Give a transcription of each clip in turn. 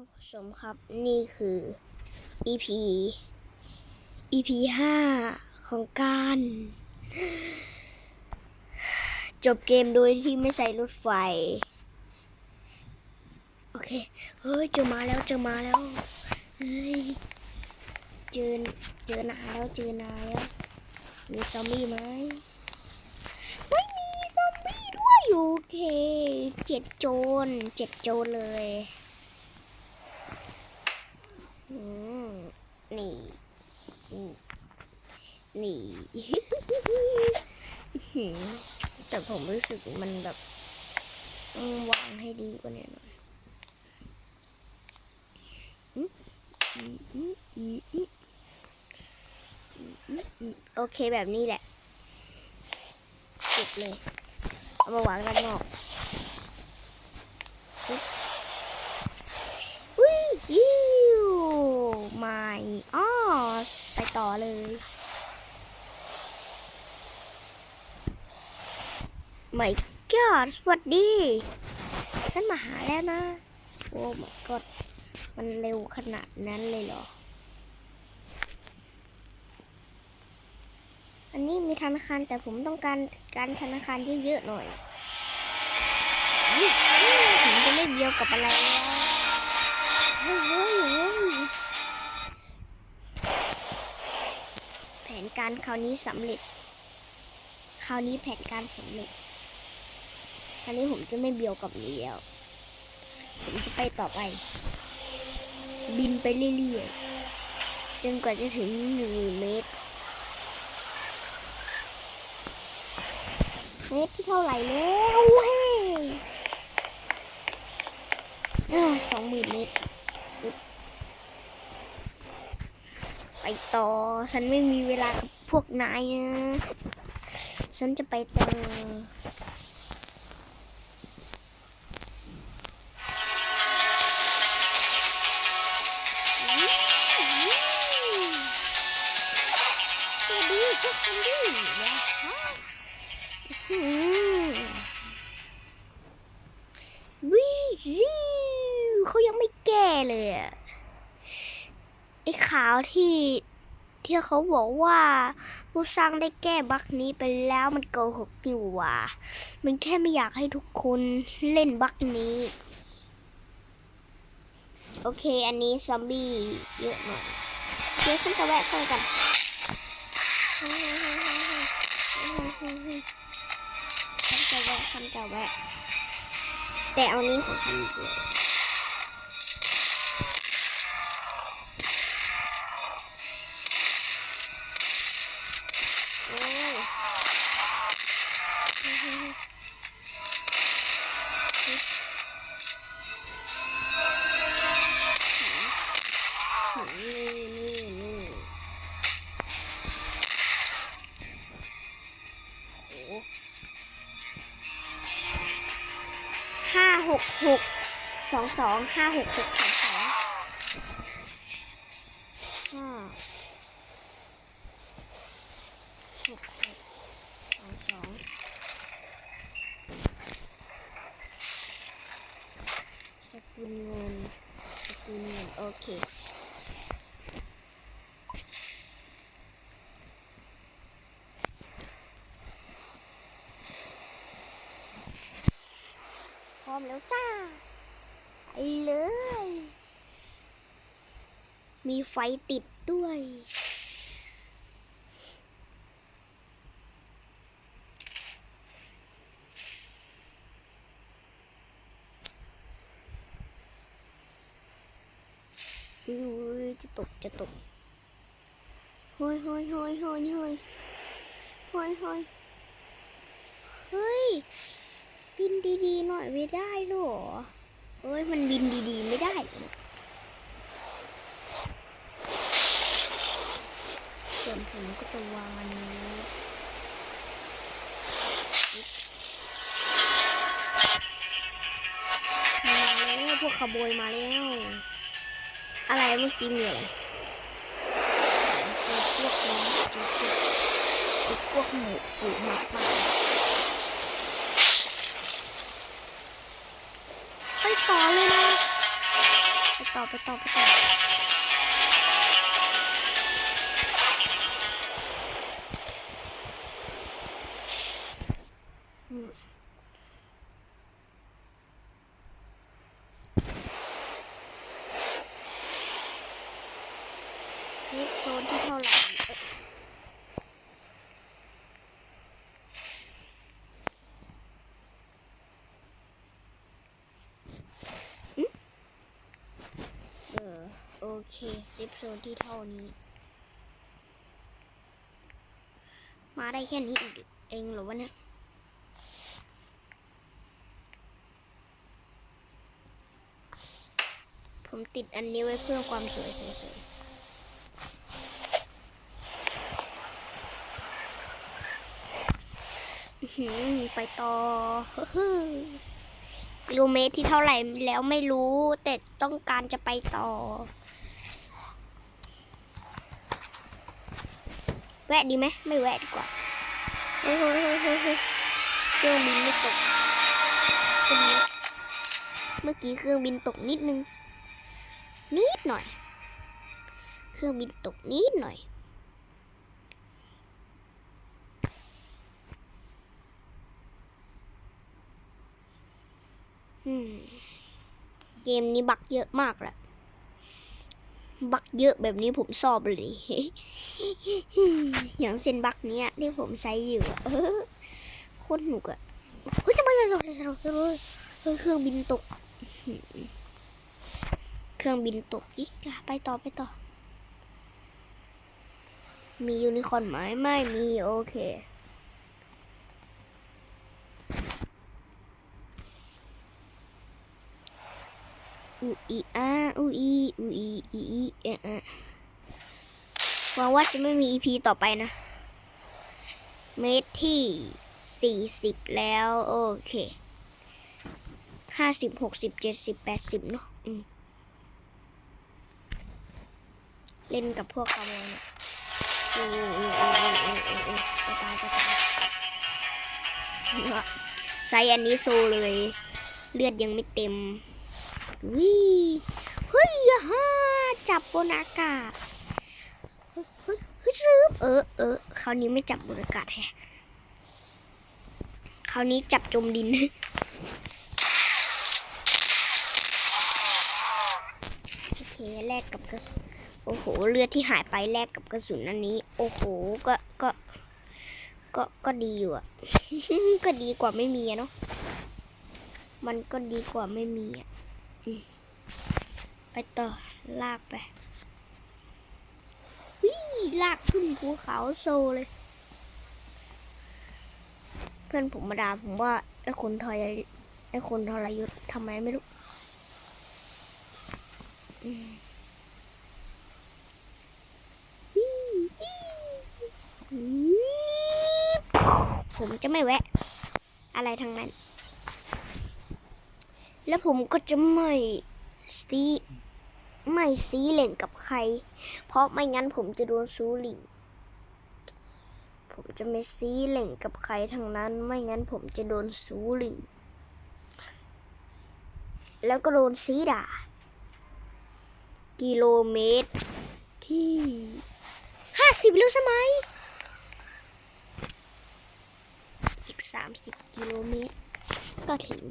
ผู้ชมครับนี่คือ EP EP ห้าของการ จบเกมโดยที่ไม่ใช้รถไฟ โอเค เฮ้ย เจอมาแล้ว เจอมาแล้ว เฮ้ย เจอ เจอนาแล้ว เจอนาแล้ว มีซอมบี้ไหม ไม่มีซอมบี้ด้วย โอเค เจ็ดโจร เจ็ดโจรเลย นี่นี่นี่แต่ผมรู้สึกมันแบบวางให้ดีกว่านี้หน่อยอืมอืมอืมอืมอืมอืมโอเคแบบนี้แหละเก็บเลย เอามาวางด้านนอกปึ๊บอุ้ยยิว ไม่ออไปต่อเลยไม่กอดสวัสดี ฉันมาหาแล้วนะ โอ้ my god มันเร็วขนาดนั้นเลยเหรอ อันนี้มีธนาคารแต่ผมต้องการการธนาคารเยอะๆหน่อยอุ๊ยผมจะไม่เดียวกับอะไรแล้ว นการคราวนี้สำเร็จ คราวนี้แผนการสำเร็จ คราวนี้ผมจะไม่เบียวกับนี้แล้ว ผมจะไปต่อไป บินไปเรื่อยๆ จนกว่าจะถึงหนึ่งหมื่นเมตร เมตรที่เท่าไหร่แล้วเว้ยสองหมื่นเมตรสุดไป ต่อ ฉันไม่มีเวลากับพวกนายนะ ฉันจะไปต่อ เขาบอกว่า ผู้สร้างได้แก้บั๊กนี้ไปแล้วมันโกหกนี่ว่ามันแค่ไม่อยากให้ทุกคนเล่นบั๊กนี้ โอเค อันนี้ซอมบี้เยอะหน่อยเดี๋ยวฉันจะแวะเข้ากันฉันจะแวะฉันจะแวะแต่เอานี้ของฉันเลย หกหกสองสองห้าหกหกสองสองห้าหกหกสองสองสกุลเงินสกุลเงินโอเค พร้อมแล้วจ้า ไปเลย มีไฟติดด้วยเฮ้ยจะตกจะตกเฮ้ยเฮ้ยเฮ้ยเฮ้ยเฮ้ยเฮ้ยเฮ้ยเฮ้ย บินดีๆหน่อยไม่ได้หรอเอ้ย มันบินดีๆไม่ได้เหรอส่วน ผมก็จะวางอันนี้มาแล้วพวกขโมยมาแล้ว อะไรเมื่อกี้มีอะไรเจอพวกนี้เจอพวกเจอพวกหมูฝูงมาป่าไปต่อเลยนะโอเคต่อไปต่อไปต่อ เคเซฟโซนที่เท่านี้ มาได้แค่นี้อีกเองหรอวะเนี่ยผมติดอันนี้ไว้เพื่อความสวยเฉยๆไปต่อกิโลเมตรที่เท่าไหร่แล้วไม่รู้ แต่ต้องการจะไปต่อ แวะดีไหมไม่แวะดีกว่าเฮ้ยเฮ้ยเฮ้ยเฮ้ยเครื่องบินไม่ตกเมื่อกี้เครื่องบินตกนิดนึง นิดหน่อย เครื่องบินตกนิดหน่อยเกมนี้บักเยอะมากแหละ บักเยอะแบบนี้ผมชอบเลย อย่างเส้นบักเนี้ยที่ผมใช้อยู่โคตรหนุกอะเฮ้ยจะมาเลยเลยเลยเลยเครื่องบินตก เครื่องบินตกอีกไปต่อไปต่อ มียูนิคอร์นไหมไม่มี โอเค อูอีอาอูอีอูอีอีอีเอะอะหวังว่าจะไม่มีอีพีต่อไปนะ เมตรที่สี่สิบแล้ว โอเคห้าสิบหกสิบเจ็ดสิบแปดสิบเนาะอืมเล่นกับพวกเขาเลยเนี่ยโอ้โหโอ้โหโอ้โหโอ้โหโอ้โหจะตายจะตายใช้อันนี้โซเลย เลือดยังไม่เต็ม วิเฮ้ยฮ่าจับบนอากาศเฮ้ยเฮ้ยซื้อเออเออคราวนี้ไม่จับบนอากาศแฮะคราวนี้จับจมดินโอเคแลกกับกระสุนโอ้โหเลือดที่หายไปแลกกับกระสุนอันนี้ โอ้โหก็ก็ก็ก็ดีอยู่อะก็ดีกว่าไม่มีเนาะ มันก็ดีกว่าไม่มีอะ ไปต่อลากไปวิ่ลากขึ้นภูเขาโซเลย เพื่อนผมมาด่าผมว่าไอ้คนทอยไอ้คนทรยศทำไมไม่รู้ผมจะไม่แวะ อะไรทั้งนั้น แล้วผมก็จะไม่ ซีไม่ซีเหล่งกับใคร เพราะไม่งั้นผมจะโดนซูหลิงผมจะไม่ซีเหล่งกับใครทั้งนั้น ไม่งั้นผมจะโดนซูหลิงแล้วก็โดนซีด่า กิโลเมตร ที่ห้าสิบแล้วใช่ไหมอีกสามสิบกิโลเมตร ก็ถึง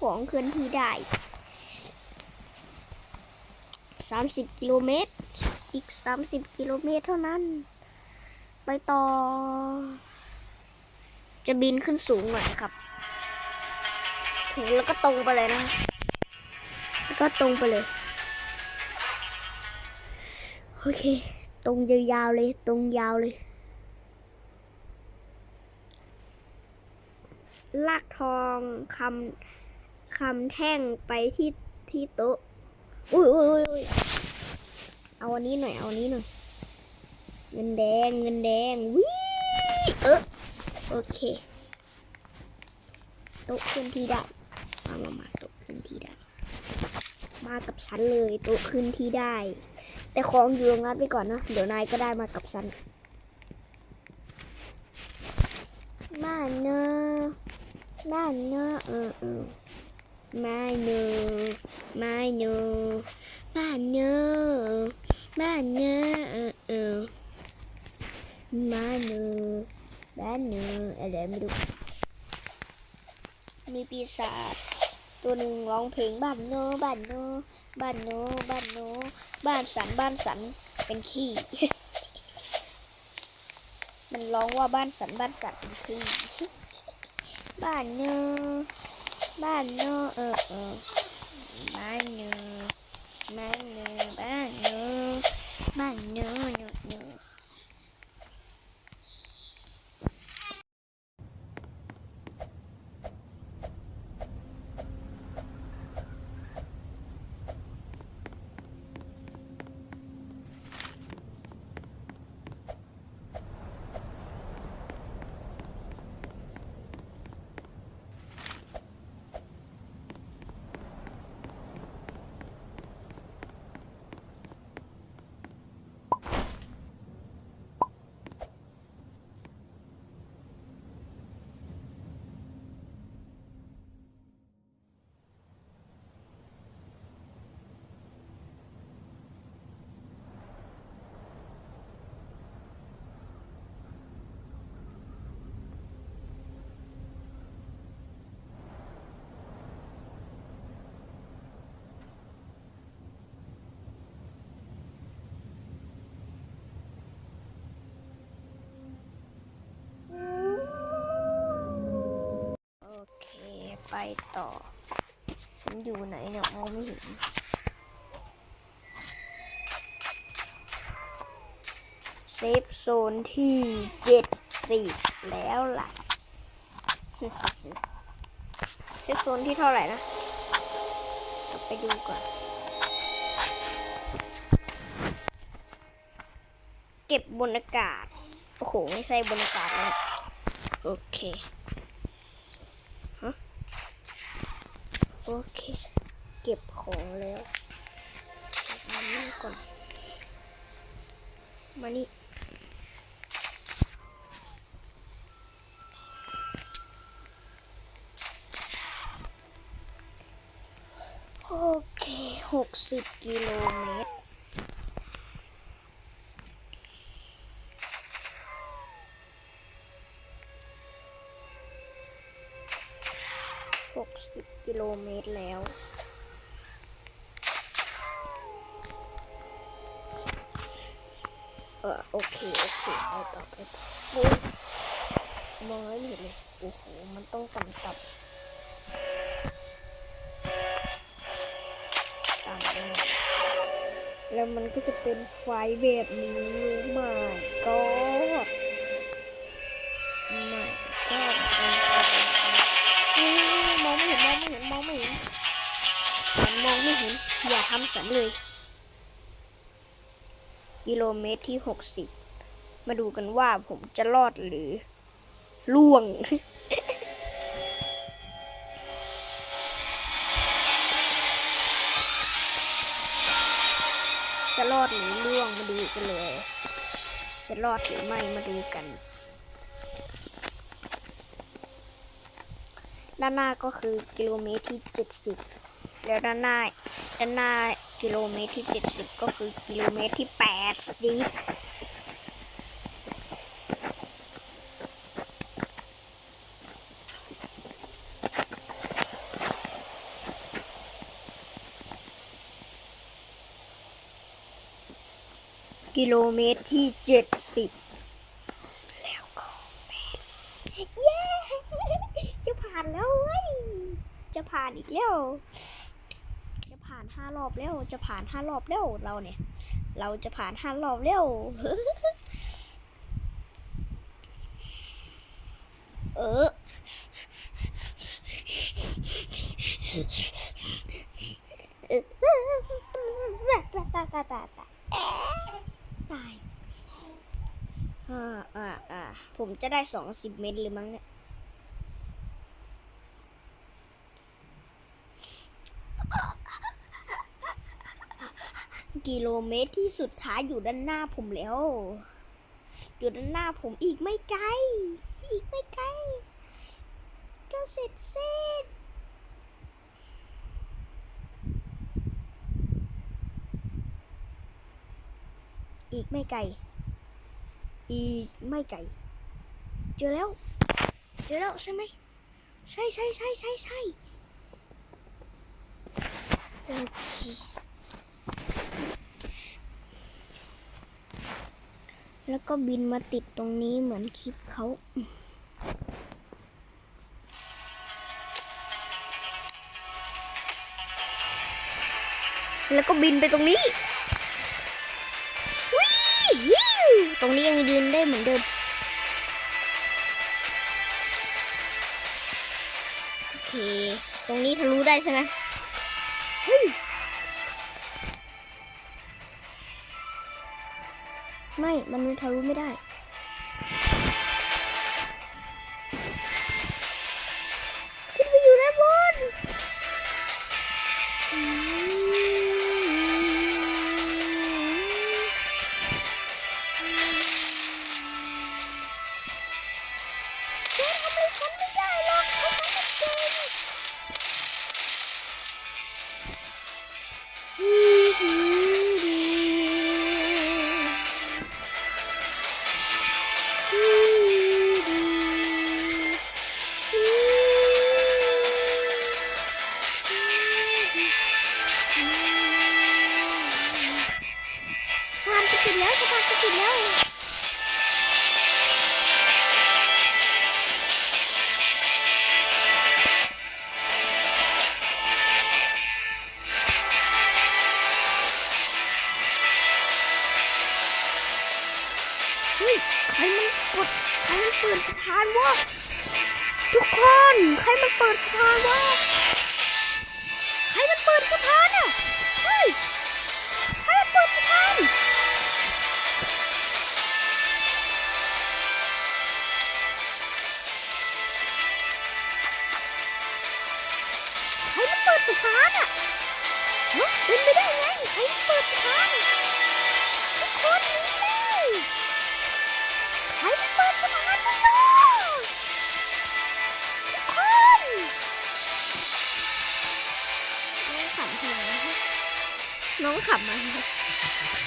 ของเคลื่อนที่ได้สามสิบกิโลเมตร อีกสามสิบกิโลเมตรเท่านั้น ไปต่อ จะบินขึ้นสูงหน่อยครับถึงแล้วก็ตรงไปเลยนะ แล้วก็ตรงไปเลย โอเค ตรงยาวๆเลย ตรงยาวเลย ลากทองคำคำแท่งไปที่ที่โต๊ะ อุ้ยอุ้ยอุ้ยเอาอันนี้หน่อย เอาอันนี้หน่อย เงินแดง เงินแดงวิเออโอเค โต๊ะขึ้นที่ได้ มามามาโต๊ะขึ้นที่ได้ มากับฉันเลยโต๊ะขึ้นที่ได้ แต่ของอยู่ตรงนั้นไปก่อนนะ เดี๋ยวนายก็ได้มากับฉันบ้าเนอะ บ้านเนอะเออเออไม่เนอะไม่เนอะบ้านเนอะบ้านเนอะเออเออบ้านเนอะบ้านเนอะอะไรไม่รู้มีปีศาจตัวหนึ่งร้องเพลงบ้านเนะบ้านเนะบ้านเนะบ้านเนะบ้านสันบ้านสันเป็นขี้ มันร้องว่าบ้านสันบ้านสันเป็นขี้ บ้านเนอะบ้านเนอะเออเออบ้านเนอะบ้านเนอะบ้านเนอะบ้านเนอะเนอะเนอะโอเค ไปต่อมันอยู่ไหนเนี่ยมองไม่เห็นเซฟโซนที่เจ็ดสิบแล้วล่ะเซฟโซนที่เท่าไหร่นะกลับไปดูก่อนเก็บบนอากาศ โอ้โห ไม่ใช่บนอากาศแล้วโอเค ฮะ โอ เค เก็บของแล้วมานี่ก่อน มานี่โอเคหกสิบกิโลเมตร ตรแล้ว เออโอเค โอเคไปต่อไปต่อโอ้ยมองไม่เห็นเลย โอ้โห มันต้องต่ำต่ำต่ำมาแล้วมันก็จะเป็นไฟแบบนี้ไม่ก็ ไม่เห็น อย่าทำสันเลย กิโลเมตรที่หกสิบมาดูกันว่าผมจะรอดหรือล่วง จะรอดหรือล่วงมาดูกันเลย จะรอดหรือไม่มาดูกันด้านหน้าก็คือกิโลเมตรที่ 70 แล้วด้านหน้าด้านหน้ากิโลเมตรที่70ก็คือกิโลเมตรที่80กิโลเมตรที่70แล้วก็แปดเย้ จะผ่านแล้วเว้ย จะผ่านอีกแล้วานห้ารอบแล้วจะผ่านห้ารอบแล้วเราเนี่ย เราจะผ่านห้ารอบแล้วเออตายอ่าอ่าอ่าผมจะได้สองสิบเมตรเลยมั้งเนี่ย กิโลเมตรที่สุดท้ายอยู่ด้านหน้าผมแล้ว อยู่ด้านหน้าผมอีกไม่ไกล อีกไม่ไกลเสร็จสิ้นอีกไม่ไกล อีกไม่ไกล เจอแล้ว เจอแล้วใช่ไหม ใช่ใช่ใช่ใช่ใช่โอเค แล้วก็บินมาติดตรงนี้เหมือนคลิปเขา แล้วก็บินไปตรงนี้วิวตรงนี้ยังยืนได้เหมือนเดิม โอเค ตรงนี้ทะลุได้ใช่ไหม ม่มันทะลุไม่ได้ เฮ้ยใครมันกดใครมันเปิดสะพานวะทุกคนใครมันเปิดสะพานวะใครมันเปิดสะพานอะเฮ้ยใครเปิดสะพานใครมันเปิดสะพานอะเฮ้ยเป็นไปได้ไงใครมันเปิดสะพาน นไปเลยทุกคนน้องขำทำไมฮะน้องขำมาฮะอี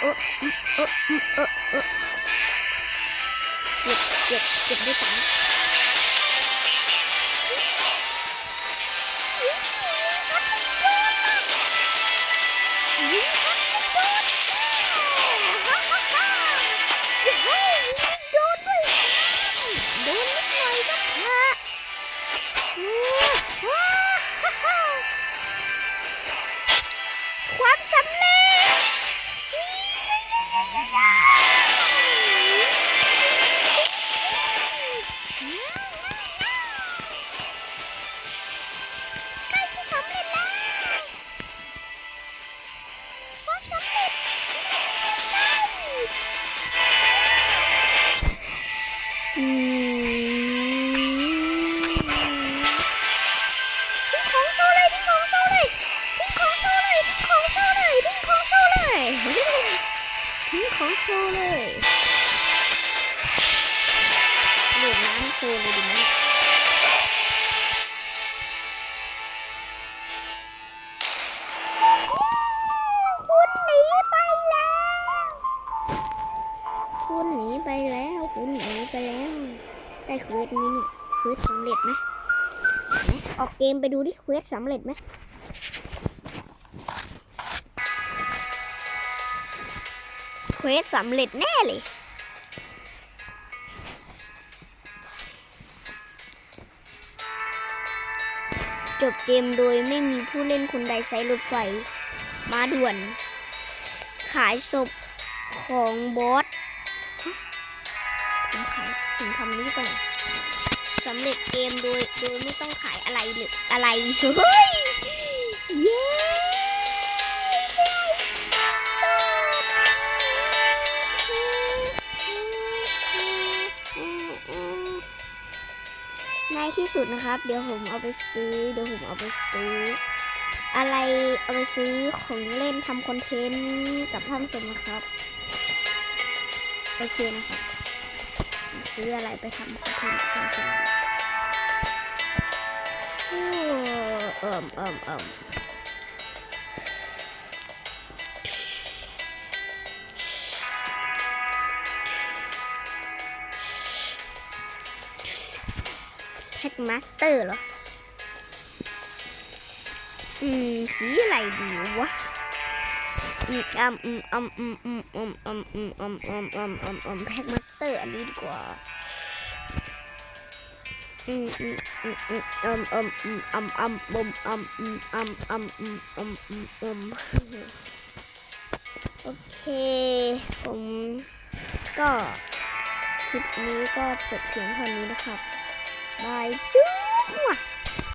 าวโอ้โอ้โอ้โอ้โอ้โอ้เจ็บเจ็บเจ็บด้ตังค์ยิ ใเกมไปดูดิเควสสำเร็จไหมเควสสำเร็จแน่เลยจบเกมโดยไม่มีผู้เล่นคนใดใช้รถไฟ มาด่วน ขายศพของบอสผมขายผมทำนี้ต่อ สำเร็จเกมโดยโดยไม่ต้องขายอะไรหรืออะไรเฮ้ยเย้ในที่สุดนะครับ เดี๋ยวผมเอาไปซื้อ เดี๋ยวผมเอาไปซื้อ อะไรเอาไปซื้อของเล่นทำคอนเทนต์กับท่านผู้ชมนะครับ โอเคนะครับ ซื้ออะไรไปทำคอนเทนต์กับท่านผู้ชมโอ้เอิ่มเอิ่มเอิ่มแพ็กมาสเตอร์เหรอ อืม สีอะไรดีวะ อืมอืมอืมอืมอืมอืมอืมอืมอืมอืมอืมอืมอืมแพ็กมาสเตอร์อันนี้ดีกว่าอืมอืมอืมอืมอืมอืมอืมอืมอืมอืมอืมอืมอืมอืมอืมอืมอืมอืมโอเคผมก็คลิปนี้ก็จบเพียงเท่านี้นะครับบายจุ๊